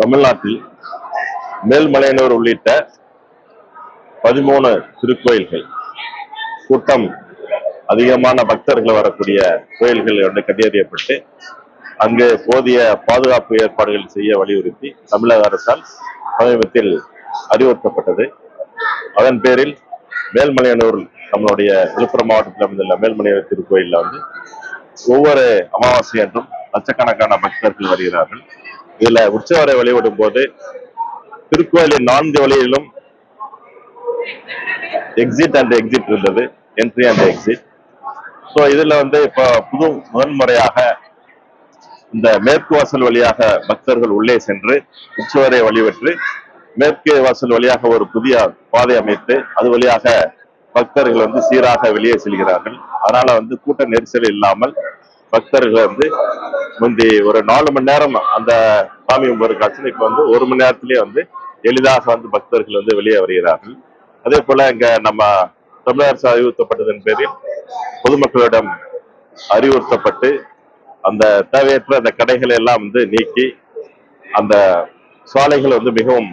தமிழ்நாட்டில் மேல்மலையனூர் உள்ளிட்ட பதிமூணு திருக்கோயில்கள் கூட்டம் அதிகமான பக்தர்கள் வரக்கூடிய கோயில்கள் வந்து கண்டறியப்பட்டு அங்கு போதிய பாதுகாப்பு ஏற்பாடுகள் செய்ய வலியுறுத்தி தமிழக அரசால் சமீபத்தில் அறிவுறுத்தப்பட்டது. அதன் பேரில் மேல்மலையனூர் நம்மளுடைய விழுப்புரம் மாவட்டத்தில் அமைந்துள்ள மேல்மலையனூர் திருக்கோயிலில் வந்து ஒவ்வொரு அமாவாசை அன்றும் லட்சக்கணக்கான பக்தர்கள் வருகிறார்கள். இதுல உற்சவரை வழிபடும் போது திருக்கோயிலின் நான்கு வழியிலும் எக்ஸிட் அண்ட் எக்ஸிட் இருந்தது என்ட்ரி அண்ட் எக்ஸிட் ஸோ இதுல வந்து இப்போ புது முதன்முறையாக இந்த மேற்கு வாசல் வழியாக பக்தர்கள் உள்ளே சென்று உற்சவரை வழிபட்டு மேற்கு வாசல் வழியாக ஒரு புதிய பாதை அமைத்து அது வழியாக பக்தர்கள் வந்து சீராக வெளியே செல்கிறார்கள். அதனால வந்து கூட்ட நெரிசல் இல்லாமல் பக்தர்கள் வந்து முந்தி ஒரு நாலு மணி நேரம் அந்த சாமி கும்பிடுற காட்சியில் இப்ப வந்து ஒரு மணி நேரத்திலேயே வந்து எளிதாக வந்து பக்தர்கள் வந்து வெளியே வருகிறார்கள். அதே போல இங்க நம்ம தமிழக அரசு அறிவுறுத்தப்பட்டதன் பேரில் பொதுமக்களிடம் அறிவுறுத்தப்பட்டு அந்த தேவையற்ற அந்த கடைகளை எல்லாம் வந்து நீக்கி அந்த சாலைகள் வந்து மிகவும்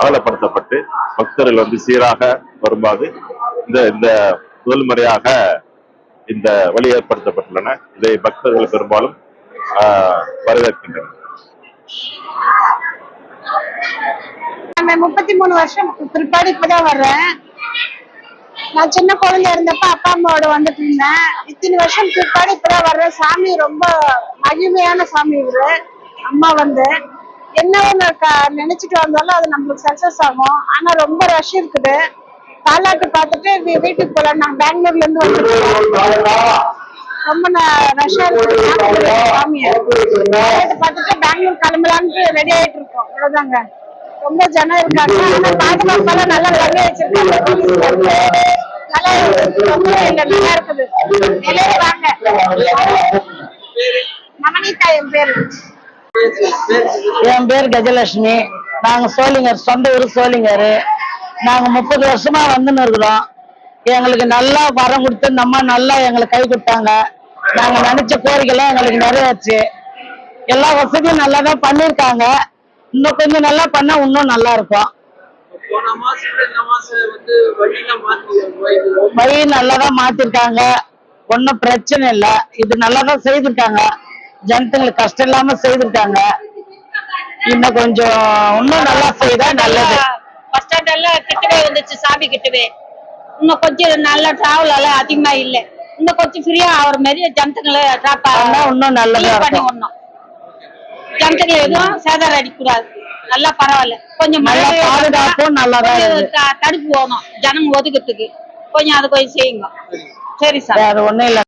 அகலப்படுத்தப்பட்டு பக்தர்கள் வந்து சீராக வருமாறு இந்த இந்த முதல் முறையாக இந்த வழி ஏற்படுத்தப்பட்டுள்ளன. இதை பக்தர்கள் பெரும்பாலும் வரவேற்கின்றனர். நான் முப்பத்தி மூணு வருஷம் பிற்பாடு இப்பதான் வர்றேன். நான் சின்ன குழந்தை இருந்தப்ப அப்பா அம்மாவோட வந்துட்டு இருந்தேன். இத்தனை வருஷம் பிற்பாடு இப்பதான் வர்றேன். சாமி ரொம்ப மகிமையான சாமி இவரு. அம்மா வந்து என்ன ஒண்ணு க- நினைச்சிட்டு வந்தாலும் அது நம்மளுக்கு சக்சஸ் ஆகும். ஆனா ரொம்ப ரஷ் இருக்குது. தாலாட்டு பார்த்துட்டு வீட்டுக்கு போலாம். நான் பெங்களூர்ல இருந்து வந்துருக்கோம் ரொம்ப ரஷ்ஷா இருக்குது சாமியை பார்த்துட்டு பெங்களூர் கிளம்பலான்ட்டு ரெடி ஆயிட்டு இருக்கோம். அவ்வளவுதாங்க. ரொம்ப ஜனம் இருக்காங்க. ஆனா பாதுகாப்பெல்லாம் நல்லா பண்ணி வச்சிருக்காங்க. நல்லா ரொம்ப இல்ல நல்லா இருக்குது. எல்லாரும் வாங்க. நவனிதா என் பேரு. என் பேர் கஜலட்சுமி. நாங்க சோளிங்கர் சொந்த ஊர் சோளிங்கர் நாங்க முப்பது வருஷமா வந்துன்னு இருக்கிறோம். எங்களுக்கு நல்லா வரம் கொடுத்து இந்த அம்மா நல்லா எங்களுக்கு கை கொடுத்தாங்க. நாங்க நினைச்ச கோரிக்கைலாம் எங்களுக்கு நிறைவேறுச்சு. எல்லா வசதியும் நல்லா தான் பண்ணியிருக்காங்க. இன்னும் கொஞ்சம் நல்லா பண்ணா இன்னும் நல்லா இருக்கும். போன மாசம் விட இந்த மாசம் வந்து வழியெல்லாம் மாத்தி வழி நல்லா தான் மாத்திருக்காங்க. ஒன்றும் பிரச்சனை இல்லை. இது நல்லா தான் செய்திருக்காங்க. ஜனத்துங்களுக்கு கஷ்டம் இல்லாம செய்திருக்காங்க. இன்னும் கொஞ்சம் இன்னும் நல்லா செய்தா நல்லது. பஸ் ஸ்டாண்ட் எல்லாம் கிட்டவே வந்துச்சு சாமி கிட்டவே. இன்னும் கொஞ்சம் நல்ல டிராவல் எல்லாம் அதிகமா இல்ல. இன்னும் கொஞ்சம் ஃப்ரீயா ஆகிற மாதிரி ஜனத்துங்களை டிராப் பண்ணா இன்னும் நல்லதா பண்ணி. விடணும். ஜனத்துங்களை எதுவும் சேதாரம் அடிக்கக்கூடாது. நல்லா பரவாயில்ல. கொஞ்சம் மழை நல்லா பாதுகாப்பும் தடுப்பு போகணும். ஜனங்க ஒதுக்கிறதுக்கு. கொஞ்சம் அதை கொஞ்சம் செய்யுங்க. சரி சார். வேற ஒண்ணும் இல்ல.